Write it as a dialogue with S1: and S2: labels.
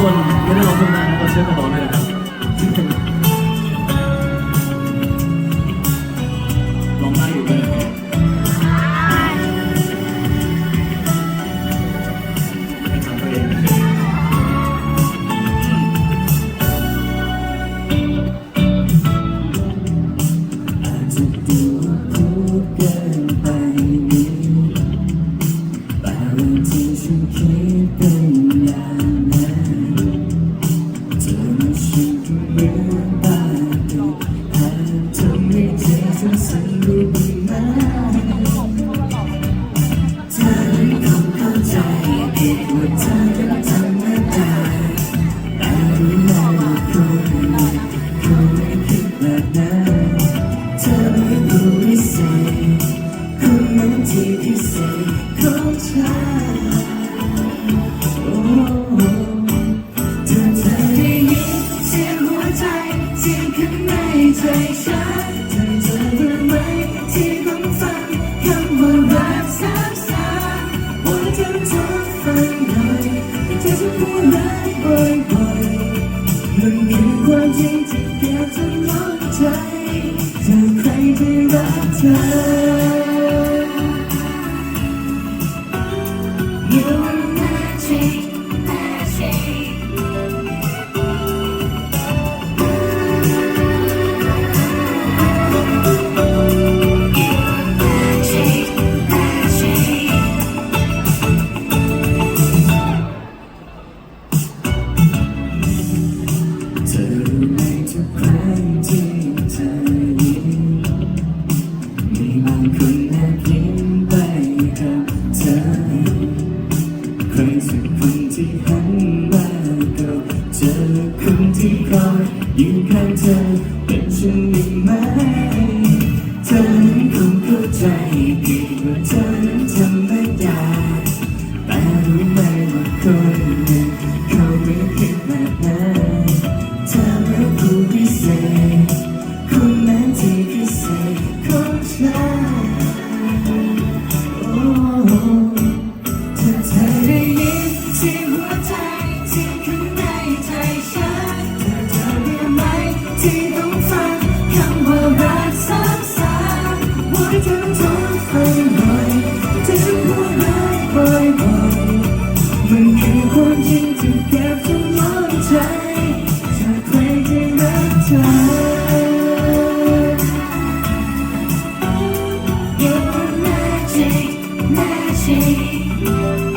S1: คนไม่ได้ร้องคนนั้
S2: นก็เชื่อมาร้องเลยนะครับ เธอทุกฟังหน่อยแต่เธอจะพูดได้บ่อยมันคือความจริงที่แกจะลองใจเธอใครที่รักเธอ ที่คอยอยู่ข้างเธอเป็นฉันได้ไหมเธอนคงเข้าใจผิดว่าเธอนทำไม่ได้แต่รู้ไหมว่าคน คนจริงที่เก็บทั้งหัวใจจากใครที่รักเธอโอ้ Magic Magic